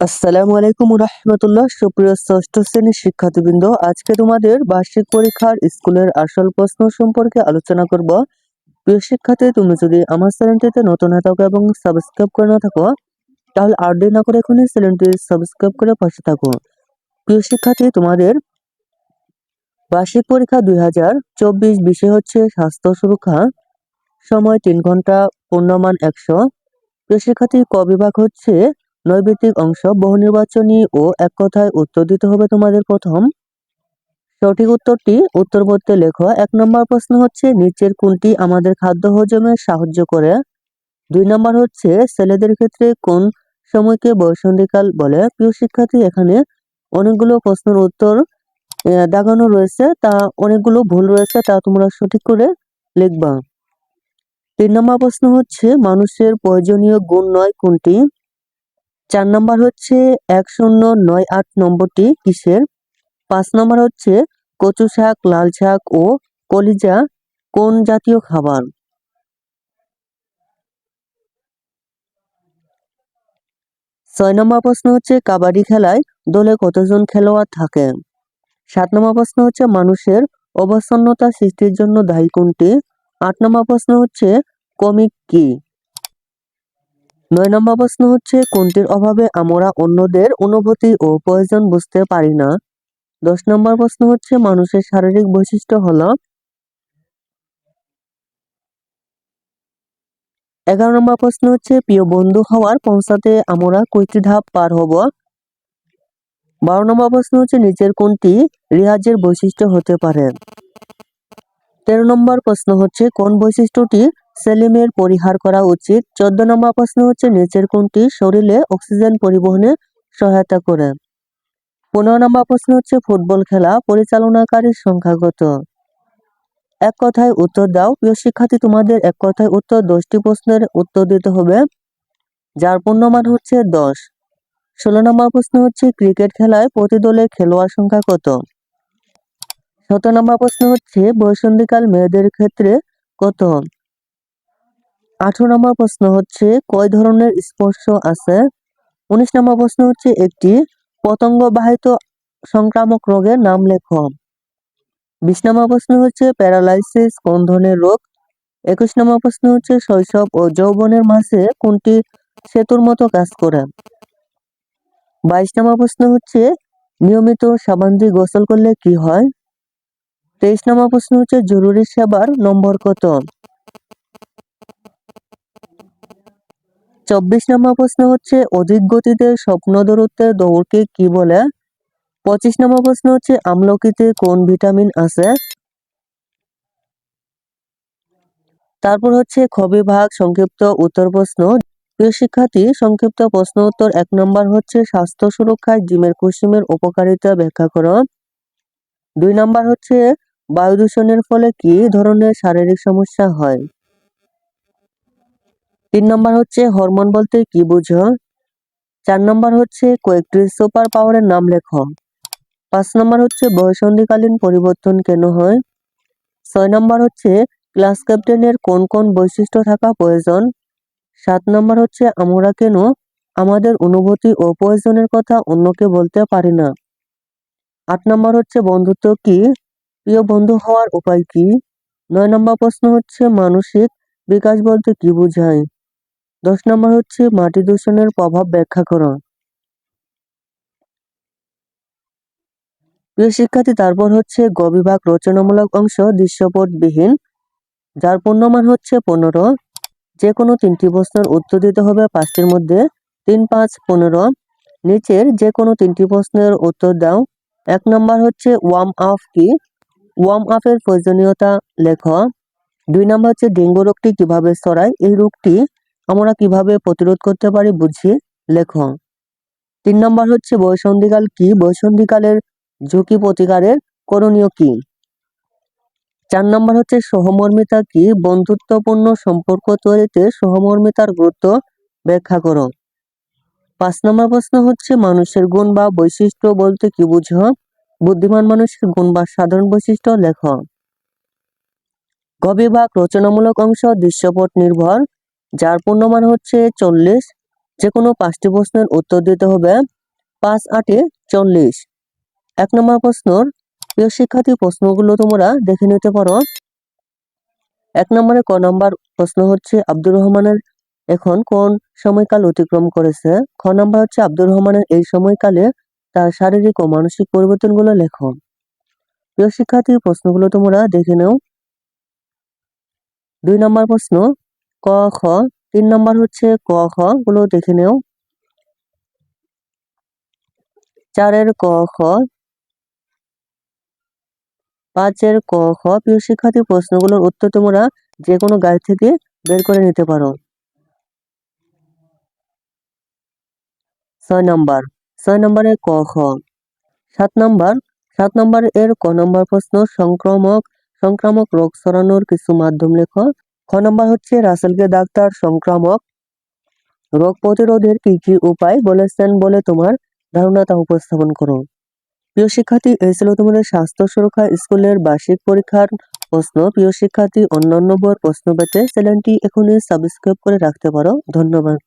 আসসালামু আলাইকুম রহমতুল্লাহ, সুপ্রিয় ষষ্ঠ শ্রেণির শিক্ষার্থীবৃন্দ। আজকে তোমাদের বার্ষিক পরীক্ষার স্কুলের আসল প্রশ্ন সম্পর্কে আলোচনা করব। প্রিয় শিক্ষার্থী, তুমি যদি আমার চ্যানেলটিতে নতুন হয়ে থাকো এবং সাবস্ক্রাইব করে না থাকো, তাহলে আর দেরি না করে এখনই চ্যানেলটি সাবস্ক্রাইব করে পাশে থাকো। প্রিয় শিক্ষার্থী, তোমাদের বার্ষিক পরীক্ষা দুই হাজার চব্বিশ বিষয় হচ্ছে স্বাস্থ্য সুরক্ষা, সময় তিন ঘণ্টা, পূর্ণমান একশো। প্রিয় শিক্ষার্থী, ক বিভাগ হচ্ছে নৈবিত্তিক অংশ বহু নির্বাচনী ও এক কথায় উত্তর দিতে হবে তোমাদের প্রথম। সঠিক উত্তরটি উত্তরপত্রে লেখো। এক নম্বর প্রশ্ন হচ্ছে, নিচের কোনটি আমাদের খাদ্য হজমে সাহায্য করে? দুই নম্বর হচ্ছে, ছেলেদের ক্ষেত্রে কোন সময়কে বয়সন্ধিকাল বলে? প্রিয় শিক্ষার্থী, এখানে অনেকগুলো প্রশ্নের উত্তর দাগানো রয়েছে। তা অনেকগুলো ভুল রয়েছে, তা তোমরা সঠিক করে লিখবা। তিন নম্বর প্রশ্ন হচ্ছে, মানুষের প্রয়োজনীয় গুণ নয় কোনটি? চার নম্বর হচ্ছে এক শূন্য নয় আট নম্বরটি কিসের? পাঁচ নম্বর হচ্ছে কচু শাক, লাল শাক ও কলিজা কোন জাতীয় খাবার? ছয় নম্বর প্রশ্ন হচ্ছে কাবাডি খেলায় দলে কতজন খেলোয়াড় থাকে? সাত নম্বর প্রশ্ন হচ্ছে মানুষের অবসন্নতা সৃষ্টির জন্য দায়ী কোনটি? আট নম্বর প্রশ্ন হচ্ছে কমিক কি? নয় নম্বর প্রশ্ন হচ্ছে, কোনটির অভাবে আমরা অন্যদের অনুভূতি ও প্রয়োজন বুঝতে পারি না? দশ নম্বর প্রশ্ন হচ্ছে, মানুষের শারীরিক বৈশিষ্ট্য হলো এগারো নম্বর প্রশ্ন হচ্ছে, প্রিয় বন্ধু হওয়ার পৌঁছাতে আমরা কয়টি ধাপ পার হব? বারো নম্বর প্রশ্ন হচ্ছে, নিচের কোনটি রিয়াজের বৈশিষ্ট্য হতে পারে? তেরো নম্বর প্রশ্ন হচ্ছে, কোন বৈশিষ্ট্যটি সেলিমের পরিহার করা উচিত? চোদ্দ নম্বর প্রশ্ন হচ্ছে, নিচের কোনটি শরীরে অক্সিজেন পরিবহনে সহায়তা করে? পনেরো নম্বর প্রশ্ন হচ্ছে, ফুটবল খেলা পরিচালনাকারীর সংখ্যা কত? এক কথায় উত্তর দাও। প্রিয় শিক্ষার্থী, তোমাদের এক কথায় উত্তর, দশটি প্রশ্নের উত্তর দিতে হবে, যার পূর্ণমান হচ্ছে দশ। ষোলো নম্বর প্রশ্ন হচ্ছে, ক্রিকেট খেলায় প্রতি দলে খেলোয়াড় সংখ্যা কত? সতেরো নম্বর প্রশ্ন হচ্ছে বয়সন্ধিকাল মেয়েদের ক্ষেত্রে কত? আঠারো নম্বর প্রশ্ন হচ্ছে, কয় ধরনের স্পর্শ আছে? উনিশ নম্বর প্রশ্ন হচ্ছে, একটি পতঙ্গ বাহিত সংক্রামক রোগের নাম লেখো। বিশ নম্বর প্রশ্ন হচ্ছে, প্যারালাইসিস কোন ধরনের রোগ? একুশ নম্বর প্রশ্ন হচ্ছে, শৈশব ও যৌবনের মাঝে কোনটি সেতুর মতো কাজ করে? বাইশ নম্বর প্রশ্ন হচ্ছে, নিয়মিত সাবান দিয়ে গোসল করলে কি হয়? তেইশ নম্বর প্রশ্ন হচ্ছে, জরুরি সেবার নম্বর কত? চব্বিশ নম্বর প্রশ্ন হচ্ছে, অধিক গতিতে স্বপ্ন দূরত্বের দৌড়কে কি বলে? পঁচিশ নম্বর প্রশ্ন হচ্ছে, আমলকিতে কোন ভিটামিন আছে? তারপর হচ্ছে, খ বিভাগ সংক্ষিপ্ত উত্তর প্রশ্ন। প্রিয় শিক্ষার্থী, সংক্ষিপ্ত প্রশ্ন উত্তর এক নম্বর হচ্ছে, স্বাস্থ্য সুরক্ষায় ডিমের কুসুমের উপকারিতা ব্যাখ্যা করো। দুই নম্বর হচ্ছে বায়ু দূষণের ফলে কি ধরনের শারীরিক সমস্যা হয়? তিন নম্বর হচ্ছে হরমোন বলতে কি বুঝো? চার নম্বর হচ্ছে কয়েকটি সুপার পাওয়ারের নাম লেখো। পাঁচ নম্বর হচ্ছে বয়সন্ধিকালীন পরিবর্তন কেন হয়? ছয় নম্বর হচ্ছে ক্লাস ক্যাপ্টেনের কোন কোন বৈশিষ্ট্য থাকা প্রয়োজন? সাত নম্বর হচ্ছে আমরা কেন আমাদের অনুভূতি ও প্রয়োজনের কথা অন্যকে বলতে পারি না? আট নম্বর হচ্ছে বন্ধুত্ব কি? প্রিয় বন্ধু হওয়ার উপায় কি? নয় নম্বর প্রশ্ন হচ্ছে, মানসিক বিকাশ বলতে কি বোঝায়? দশ নম্বর হচ্ছে, মাটি দূষণের প্রভাব ব্যাখ্যা করা। প্রিয় শিক্ষার্থী, তারপর হচ্ছে, গ বিভাগ রচনামূলক অংশ দৃশ্যপটবিহীন, যার পূর্ণমান হচ্ছে পনেরো। যে কোনো তিনটি প্রশ্নের উত্তর দিতে হবে পাঁচটির মধ্যে। তিন, পাঁচ, পনেরো। নিচের যে কোনো তিনটি প্রশ্নের উত্তর দাও। এক নম্বর হচ্ছে ওয়ার্ম আপ কি? ওয়ার্ম আপের প্রয়োজনীয়তা লেখ। দুই নম্বর হচ্ছে ডেঙ্গু রোগটি কীভাবে ছড়ায়? এই রোগটি আমরা কীভাবে প্রতিরোধ করতে পারি বুঝিয়ে লেখ। তিন নম্বর হচ্ছে বয়সন্ধিকাল কি? বয়সন্ধিকালের ঝুঁকি প্রতিকারের করণীয় কি? চার নম্বর হচ্ছে সহমর্মিতা কি? বন্ধুত্বপূর্ণ সম্পর্ক তৈরিতে সহমর্মিতার গুরুত্ব ব্যাখ্যা করো। পাঁচ নম্বর প্রশ্ন হচ্ছে মানুষের গুণ বা বৈশিষ্ট্য বলতে কি বুঝো? বুদ্ধিমান মানুষের গুণ বা সাধারণ বৈশিষ্ট্য লেখ। গ বিভাগ রচনামূলক অংশ দৃশ্যপট নির্ভর, যার পূর্ণমান হচ্ছে চল্লিশ। যে কোনো পাঁচটি প্রশ্নের উত্তর দিতে হবে। পাঁচ আটে চল্লিশ। এক নম্বর প্রশ্নর, প্রিয় শিক্ষার্থী, প্রশ্নগুলো তোমরা দেখে নিতে পারো। এক নম্বরে ক নম্বর প্রশ্ন হচ্ছে, আব্দুর রহমানের এখন কোন সময়কাল অতিক্রম করেছে? খ নম্বর হচ্ছে, আব্দুর রহমানের এই সময়কালে তার শারীরিক ও মানসিক পরিবর্তনগুলো লেখো। প্রিয় শিক্ষার্থী, প্রশ্নগুলো তোমরা দেখে নাও। দুই নম্বর প্রশ্ন, ক, খ। তিন নম্বর হচ্ছে ক, খ, গুলো দেখে নেও। চারের ক, খ। পাঁচের ক, খ। প্রিয় শিক্ষার্থী, প্রশ্নগুলোর উত্তর তোমরা যে কোনো গাইড থেকে বের করে নিতে পারো। ছয় নম্বর ছয় নম্বরে ক, খ। সাত নম্বর সাত নম্বর এর ক নম্বর প্রশ্ন সংক্রামক সংক্রামক রোগ ছড়ানোর কিছু মাধ্যম লেখ। খ নম্বর হচ্ছে রাসেলকে ডাক্তার সংক্রামক। রোগ প্রতিরোধের কি কি উপায় বলেছেন বলে তোমার ধারণা তা উপস্থাপন করো। প্রিয় শিক্ষার্থী, এই ছিল তোমাদের স্বাস্থ্য সুরক্ষা স্কুলের বার্ষিক পরীক্ষার প্রশ্ন। প্রিয় শিক্ষার্থী, অন্যান্য বইয়ের প্রশ্ন পেতে চ্যানেলটি এখনই সাবস্ক্রাইব করে রাখতে পারো। ধন্যবাদ।